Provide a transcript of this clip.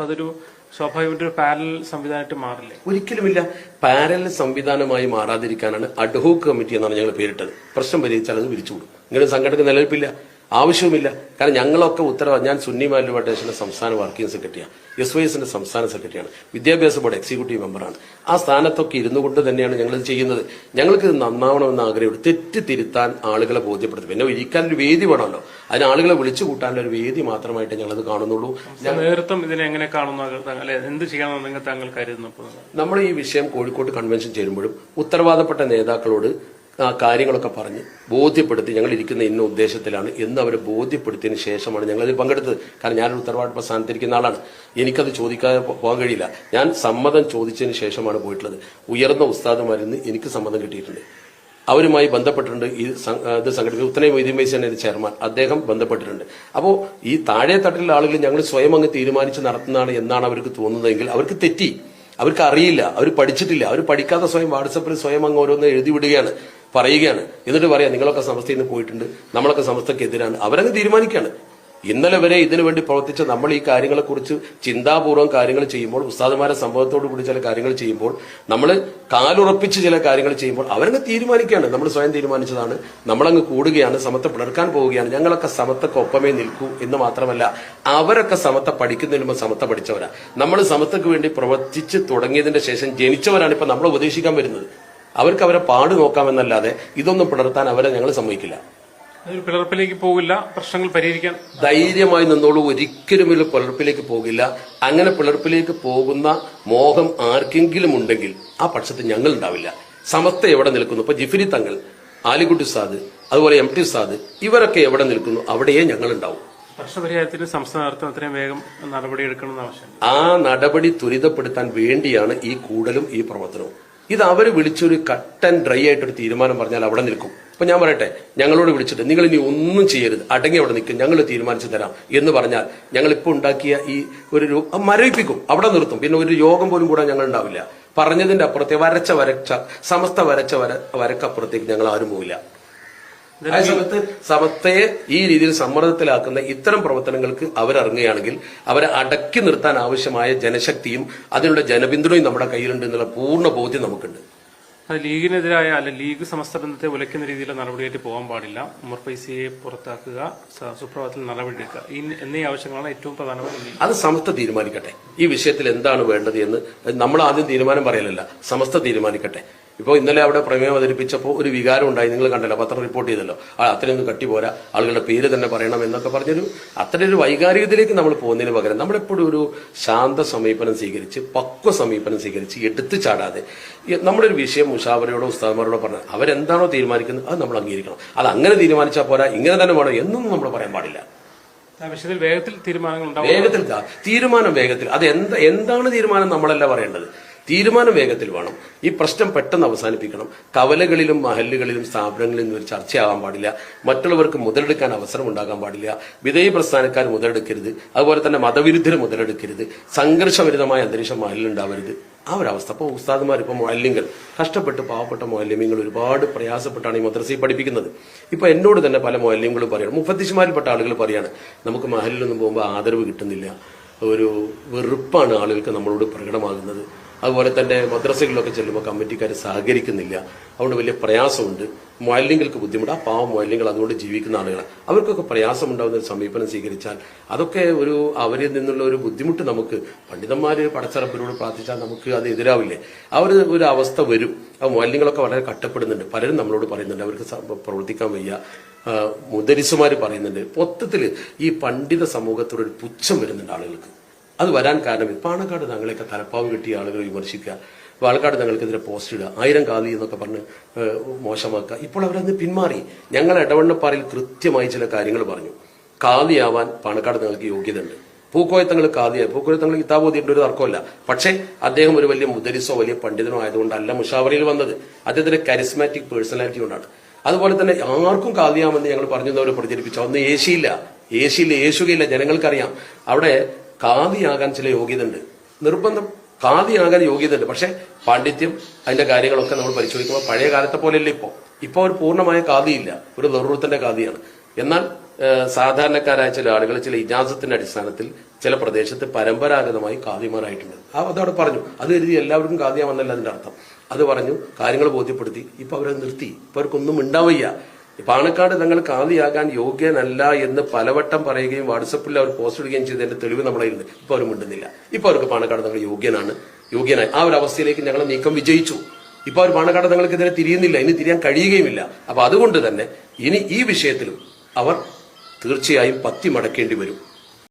അതൊരു സ്വാഭാവികമായിട്ട് ഒരു പാരൽ സംവിധാനമായിട്ട് മാറില്ലേ? ഒരിക്കലുമില്ല. പാരലൽ സംവിധാനമായി മാറാതിരിക്കാനാണ് അഡ്ഹോക്ക് കമ്മിറ്റി എന്നാണ് ഞങ്ങൾ പേരിട്ടത്. പ്രശ്നം പരിഹരിച്ചാൽ അത് പിരിച്ചുവിടും. ഇങ്ങനെ സംഘടന നിലനിൽപ്പില്ല. ആവശ്യവുമില്ല. കാരണം ഞങ്ങളൊക്കെ ഉത്തരവാദ ഞാൻ സുന്നി മാലി ഫെഡറേഷന്റെ സംസ്ഥാന വർക്കിംഗ് സെക്രട്ടറിയാണ് എസ് വൈ എസിന്റെ സംസ്ഥാന സെക്രട്ടറിയാണ്. വിദ്യാഭ്യാസ ബോർഡ് എക്സിക്യൂട്ടീവ് മെമ്പറാണ്. ആ സ്ഥാനത്തൊക്കെ ഇരുന്നു കൊണ്ട് തന്നെയാണ് ഞങ്ങൾ ചെയ്യുന്നത്. ഞങ്ങൾക്ക് ഇത് നന്നാവണമെന്ന് ആഗ്രഹമുണ്ട്. തെറ്റ് തിരുത്താൻ ആളുകളെ ബോധ്യപ്പെടുത്തും. പിന്നെ ഇരിക്കാൻ ഒരു വേദി വേണമല്ലോ. അതിന് ആളുകളെ വിളിച്ചു കൂട്ടാനുള്ള ഒരു വേദി മാത്രമായിട്ട് ഞങ്ങളത് കാണുന്നുള്ളൂ. നേതൃത്വം ഇതിനെ എങ്ങനെ കാണുന്നു? എന്ത് ചെയ്യണമെന്ന് താങ്കൾ കരുതുന്നു നമ്മൾ ഈ വിഷയം കോഴിക്കോട് കൺവെൻഷൻ ചേരുമ്പോഴും ഉത്തരവാദപ്പെട്ട നേതാക്കളോട് ആ കാര്യങ്ങളൊക്കെ പറഞ്ഞ് ബോധ്യപ്പെടുത്തി ഞങ്ങൾ ഇരിക്കുന്ന ഇന്ന ഉദ്ദേശത്തിലാണ് എന്ന് അവരെ ബോധ്യപ്പെടുത്തിയതിന് ശേഷമാണ് ഞങ്ങൾ അതിൽ പങ്കെടുത്തത്. കാരണം ഞാനൊരു ഉത്തരവാദിത്ത സ്ഥാനത്തിരിക്കുന്ന ആളാണ്. എനിക്കത് ചോദിക്കാതെ പോകാൻ കഴിയില്ല. ഞാൻ സമ്മതം ചോദിച്ചതിന് ശേഷമാണ് പോയിട്ടുള്ളത്. ഉയർന്ന ഉസ്താദുമാരിന്ന് എനിക്ക് സമ്മതം കിട്ടിയിട്ടുണ്ട്. അവരുമായി ബന്ധപ്പെട്ടിട്ടുണ്ട് ഈ ഇത് സംഘടിപ്പിച്ച ഉത്തരേ മൊയ്തീൻ വൈസിന്റെ ചെയർമാൻ. അദ്ദേഹം ബന്ധപ്പെട്ടിട്ടുണ്ട്. അപ്പോൾ ഈ താഴെ തട്ടിലുള്ള ആളുകൾ ഞങ്ങൾ സ്വയം അങ്ങ് തീരുമാനിച്ച് നടത്തുന്നതാണ് എന്നാണ് അവർക്ക് തോന്നുന്നതെങ്കിൽ അവർക്ക് തെറ്റി. അവർക്ക് അറിയില്ല. അവർ പഠിച്ചിട്ടില്ല. അവർ പഠിക്കാതെ സ്വയം വാട്സപ്പിൽ സ്വയം അങ്ങ് ഓരോന്ന് എഴുതി വിടുകയാണ്. പറയുകയാണ്. എന്നിട്ട് പറയാം നിങ്ങളൊക്കെ സമസ്തയിൽ നിന്ന് പോയിട്ടുണ്ട് നമ്മളൊക്കെ സമസ്തക്കെതിരാണ് അവരങ്ങ് തീരുമാനിക്കുകയാണ് ഇന്നലെ വരെ ഇതിനു വേണ്ടി പ്രവർത്തിച്ച നമ്മൾ ഈ കാര്യങ്ങളെക്കുറിച്ച് ചിന്താപൂർവം കാര്യങ്ങൾ ചെയ്യുമ്പോൾ ഉസ്താദുമാരെ സംഭവത്തോടു കൂടി ചില കാര്യങ്ങൾ ചെയ്യുമ്പോൾ നമ്മൾ കാലുറപ്പിച്ച് ചില കാര്യങ്ങൾ ചെയ്യുമ്പോൾ അവരങ്ങ് തീരുമാനിക്കുകയാണ്. നമ്മൾ സ്വയം തീരുമാനിച്ചതാണ്. നമ്മളങ്ങ് കൂടുകയാണ് സമത്തെ പിളർക്കാൻ പോവുകയാണ്. ഞങ്ങളൊക്കെ സമത്തൊക്കൊപ്പമേ നിൽക്കൂ എന്ന് മാത്രമല്ല അവരൊക്കെ സമത്ത പഠിക്കുന്നതിന് മുമ്പ് സമത്ത പഠിച്ചവരാ. നമ്മൾ സമത്തക്ക് വേണ്ടി പ്രവർത്തിച്ച് തുടങ്ങിയതിന്റെ ശേഷം ജനിച്ചവരാണ് ഇപ്പൊ നമ്മൾ ഉപദേശിക്കാൻ വരുന്നത്. അവർക്ക് അവരെ പാട് നോക്കാമെന്നല്ലാതെ ഇതൊന്നും പിളർത്താൻ അവരെ ഞങ്ങൾ സമ്മതിക്കില്ല. പിളർപ്പിലേക്ക് പോകില്ല പ്രശ്നങ്ങൾ പരിഹരിക്കാൻ. ധൈര്യമായി നിന്നോളൂ ഒരിക്കലും ഇതിൽ പിളർപ്പിലേക്ക് പോകില്ല. അങ്ങനെ പിളർപ്പിലേക്ക് പോകുന്ന മോഹം ആർക്കെങ്കിലും ഉണ്ടെങ്കിൽ ആ പക്ഷത്ത് ഞങ്ങൾ ഉണ്ടാവില്ല. സമസ്ത എവിടെ നിൽക്കുന്നു? ഇപ്പൊ ജിഫിരി തങ്ങൾ ആലിക്കുട്ടി സാദ് അതുപോലെ എം ടി സാദ് ഇവരൊക്കെ എവിടെ നിൽക്കുന്നു? അവിടെയേ ഞങ്ങൾ ഉണ്ടാവും. പ്രശ്നപരിഹാരത്തിന് സംസ്ഥാന നേതൃത്വം എത്രയും വേഗം നടപടിയെടുക്കണമെന്ന് ആവശ്യം ആ നടപടി ത്വരിതപ്പെടുത്താൻ വേണ്ടിയാണ് ഈ കൂടലും ഈ പ്രവർത്തനവും. ഇത് അവർ വിളിച്ചൊരു കട്ടൻ ഡ്രൈ ആയിട്ടൊരു തീരുമാനം പറഞ്ഞാൽ അവിടെ നിൽക്കും. അപ്പൊ ഞാൻ പറയട്ടെ ഞങ്ങളോട് വിളിച്ചിട്ട് നിങ്ങൾ ഇനി ഒന്നും ചെയ്യരുത് അടങ്ങി അവിടെ നിൽക്കും ഞങ്ങൾ തീരുമാനിച്ചു തരാം. എന്ന് പറഞ്ഞാൽ ഞങ്ങൾ ഇപ്പോൾ ഉണ്ടാക്കിയ ഈ ഒരു മരവിപ്പിക്കും അവിടെ നിർത്തും. പിന്നെ ഒരു യോഗം പോലും കൂടാൻ ഞങ്ങൾ ഉണ്ടാവില്ല. പറഞ്ഞതിന്റെ അപ്പുറത്തെ വരച്ച വരച്ച സമസ്ത വരച്ച വര വരക്കപ്പുറത്തേക്ക് ഞങ്ങൾ ആരും പോവില്ല. ആ സമയത്ത് ഈ രീതിയിൽ സമ്മർദ്ദത്തിലാക്കുന്ന ഇത്തരം പ്രവർത്തനങ്ങൾക്ക് അവരിറങ്ങുകയാണെങ്കിൽ അവരെ അടക്കി നിർത്താൻ ആവശ്യമായ ജനശക്തിയും അതിനുള്ള ജനപിന്തുണയും നമ്മുടെ കയ്യിലുണ്ട് എന്നുള്ള പൂർണ ബോധ്യം നമുക്കുണ്ട്. അത് ലീഗിനെതിരായ അല്ലെ ലീഗ് സമസ്ത ബന്ധത്തെ ഉലയ്ക്കുന്ന രീതിയിലുള്ള നടപടിയായിട്ട് പോകാൻ പാടില്ല. ഉമർ പൈസയെ പുറത്താക്കുക സുപ്രഭാതത്തിൽ നടപടിയെടുക്കുക. എന്നീ ആവശ്യങ്ങളാണ് ഏറ്റവും പ്രധാനമായി അത് സമസ്ത തീരുമാനിക്കട്ടെ. ഈ വിഷയത്തിൽ എന്താണ് വേണ്ടത് എന്ന് നമ്മൾ ആദ്യം തീരുമാനം പറയലല്ല. സമസ്ത തീരുമാനിക്കട്ടെ. ഇപ്പോൾ ഇന്നലെ അവിടെ പ്രമേയം അവതരിപ്പിച്ചപ്പോൾ ഒരു വികാരം ഉണ്ടായി. നിങ്ങൾ കണ്ടല്ലോ പത്രം റിപ്പോർട്ട് ചെയ്തല്ലോ. ആ അത്രയൊന്നും കട്ടി പോരാ. ആളുകളുടെ പേര് തന്നെ പറയണം എന്നൊക്കെ പറഞ്ഞൊരു അത്രയൊരു ഒരു വൈകാരികതയിലേക്ക് നമ്മൾ പോകുന്നതിന് പകരം നമ്മളെപ്പോഴും ഒരു ശാന്ത സമീപനം സ്വീകരിച്ച് പക്വ സമീപനം സ്വീകരിച്ച് എടുത്തു ചാടാതെ. നമ്മുടെ നമ്മളൊരു വിഷയം മുഷാവരയോടോ ഉസ്താദ്മാരോടോ പറഞ്ഞാൽ അവരെന്താണോ തീരുമാനിക്കുന്നത് അത് നമ്മൾ അംഗീകരിക്കണം. അത് അങ്ങനെ തീരുമാനിച്ചാൽ പോരാ ഇങ്ങനെ തന്നെ വേണം എന്നൊന്നും നമ്മൾ പറയാൻ പാടില്ല. വേഗത്തിൽ തീരുമാനങ്ങൾ വേഗത്തിൽ തീരുമാനം വേഗത്തിൽ. അത് എന്താ എന്താണ് തീരുമാനം നമ്മളല്ല പറയേണ്ടത്? തീരുമാനം വേഗത്തിൽ വേണം. ഈ പ്രശ്നം പെട്ടെന്ന് അവസാനിപ്പിക്കണം. കവലകളിലും മഹല്ലുകളിലും സ്ഥാപനങ്ങളിലും ഒരു ചർച്ചയാകാൻ പാടില്ല. മറ്റുള്ളവർക്ക് മുതലെടുക്കാൻ അവസരം ഉണ്ടാകാൻ പാടില്ല. വിധേയ പ്രസ്ഥാനക്കാർ മുതലെടുക്കരുത്. അതുപോലെ തന്നെ മതവിരുദ്ധർ മുതലെടുക്കരുത്. സംഘർഷഭരിതമായ അന്തരീക്ഷം മഹലിലുണ്ടാവരുത് ആ ഒരു അവസ്ഥ. അപ്പോൾ ഉസ്താദുമാർ ഇപ്പോൾ മൊല്ലിങ്ങൾ കഷ്ടപ്പെട്ട് പാവപ്പെട്ട മൊല്ലിമ്യങ്ങൾ ഒരുപാട് പ്രയാസപ്പെട്ടാണ് ഈ മദ്രസയിൽ പഠിപ്പിക്കുന്നത്. ഇപ്പോൾ എന്നോട് തന്നെ പല മൊല്ലിങ്ങളും പറയണം. മുഫത്തിഷ്മാരിൽപ്പെട്ട ആളുകൾ പറയാണ് നമുക്ക് മഹലിലൊന്നും പോകുമ്പോൾ ആദരവ് കിട്ടുന്നില്ല. ഒരു വെറുപ്പാണ് ആളുകൾക്ക് നമ്മളോട് പ്രകടമാകുന്നത്. അതുപോലെ തന്നെ മദ്രസകളിലൊക്കെ ചെല്ലുമ്പോൾ കമ്മിറ്റിക്കാർ സഹകരിക്കുന്നില്ല. അതുകൊണ്ട് വലിയ പ്രയാസമുണ്ട്. മൊല്യങ്ങൾക്ക് ബുദ്ധിമുട്ട്. ആ പാവം മൊല്യങ്ങൾ അതുകൊണ്ട് ജീവിക്കുന്ന ആളുകളാണ്. അവർക്കൊക്കെ പ്രയാസമുണ്ടാകുന്ന ഒരു സമീപനം സ്വീകരിച്ചാൽ അതൊക്കെ ഒരു അവരിൽ നിന്നുള്ള ഒരു ബുദ്ധിമുട്ട് നമുക്ക് പണ്ഡിതന്മാർ പടച്ചറപ്പിനോട് പ്രാർത്ഥിച്ചാൽ നമുക്ക് അത് എതിരാവില്ലേ? ആ ഒരു അവസ്ഥ വരും. ആ മൊല്യങ്ങളൊക്കെ വളരെ കട്ടപ്പെടുന്നുണ്ട് പലരും നമ്മളോട് പറയുന്നുണ്ട്. അവർക്ക് പ്രവർത്തിക്കാൻ വയ്യ. മുദരിസുമാർ പറയുന്നുണ്ട്. മൊത്തത്തിൽ ഈ പണ്ഡിത സമൂഹത്തോടൊരു പുച്ഛം വരുന്നുണ്ട് ആളുകൾക്ക്. അത് വരാൻ കാരണം പാണക്കാട് തങ്ങളെയൊക്കെ തലപ്പാവ് കിട്ടിയ ആളുകൾ വിമർശിക്കുക. പാലക്കാട് തങ്ങൾക്കെതിരെ പോസ്റ്റ് ഇടുക. ആയിരം കാതി എന്നൊക്കെ പറഞ്ഞ് മോശമാക്കുക. ഇപ്പോൾ അവരത് പിന്മാറി. ഞങ്ങൾ ഇടവണ്ണപ്പാറയിൽ കൃത്യമായി ചില കാര്യങ്ങൾ പറഞ്ഞു. കാതിയാവാൻ പാണക്കാട് തങ്ങൾക്ക് യോഗ്യതയുണ്ട്. പൂക്കോയത്തങ്ങൾ കാതിയായി പൂക്കോയത്തങ്ങൾ കിതാബ് ഓതിയിട്ട് ഒരു തർക്കമല്ല പക്ഷേ അദ്ദേഹം ഒരു വലിയ മുദരിസോ വലിയ പണ്ഡിതനോ ആയതുകൊണ്ടല്ല മുഷാവറയിൽ വന്നത്. അദ്ദേഹത്തിന്റെ കരിസ്മാറ്റിക് പേഴ്സണാലിറ്റി കൊണ്ടാണ്. അതുപോലെ തന്നെ ആർക്കും കാതിയാമെന്ന് ഞങ്ങൾ പറഞ്ഞവർ പ്രചരിപ്പിച്ചു. അന്ന് ഏശിയില്ല. ഏശിയില്ല യേശുകയില്ല. ജനങ്ങൾക്കറിയാം. അവിടെ കാതിയാകാൻ ചില യോഗ്യത ഉണ്ട് നിർബന്ധം കാതിയാകാൻ യോഗ്യത ഉണ്ട് പക്ഷെ പാണ്ഡിത്യം അതിന്റെ കാര്യങ്ങളൊക്കെ നമ്മൾ പരിശോധിക്കുമ്പോൾ പഴയ കാലത്തെ പോലെയല്ല ഇപ്പോൾ ഇപ്പോൾ ഒരു പൂർണമായ കാതിയില്ല ഒരു നെറൂറത്തിന്റെ കാതിയാണ് എന്നാൽ സാധാരണക്കാരായ ചില ആളുകൾ ചില ഇജാസത്തിന്റെ അടിസ്ഥാനത്തിൽ ചില പ്രദേശത്ത് പരമ്പരാഗതമായി കാതിമാരായിട്ടുണ്ട് ആ അതവിടെ പറഞ്ഞു. അത് കരുതി എല്ലാവർക്കും കാതിയാമെന്നല്ല അതിന്റെ അർത്ഥം. അത് പറഞ്ഞു കാര്യങ്ങൾ ബോധ്യപ്പെടുത്തി. ഇപ്പൊ അവരത് നിർത്തി. ഇപ്പൊ അവർക്കൊന്നും ഉണ്ടാവയ്യ പാണക്കാട് തങ്ങൾ കാതിയാകാൻ യോഗ്യനല്ല എന്ന് പലവട്ടം പറയുകയും വാട്സപ്പിൽ അവർ പോസ്റ്റ് ഇടുകയും ചെയ്തതിന്റെ തെളിവ് നമ്മളെ ഉണ്ട് ഇപ്പൊ അവർ മിണ്ടുന്നില്ല. ഇപ്പൊ അവർക്ക് പാണക്കാട് തങ്ങൾ യോഗ്യനാണ്. യോഗ്യനായി. ആ ഒരു അവസ്ഥയിലേക്ക് ഞങ്ങൾ നീക്കം വിജയിച്ചു. ഇപ്പൊ അവർ പാണക്കാട് തങ്ങൾക്കെതിരെ തിരിയുന്നില്ല. ഇനി തിരിയാൻ കഴിയുകയുമില്ല. അപ്പൊ അതുകൊണ്ട് തന്നെ ഇനി ഈ വിഷയത്തിലും അവർ തീർച്ചയായും പത്തി മടക്കേണ്ടി വരും.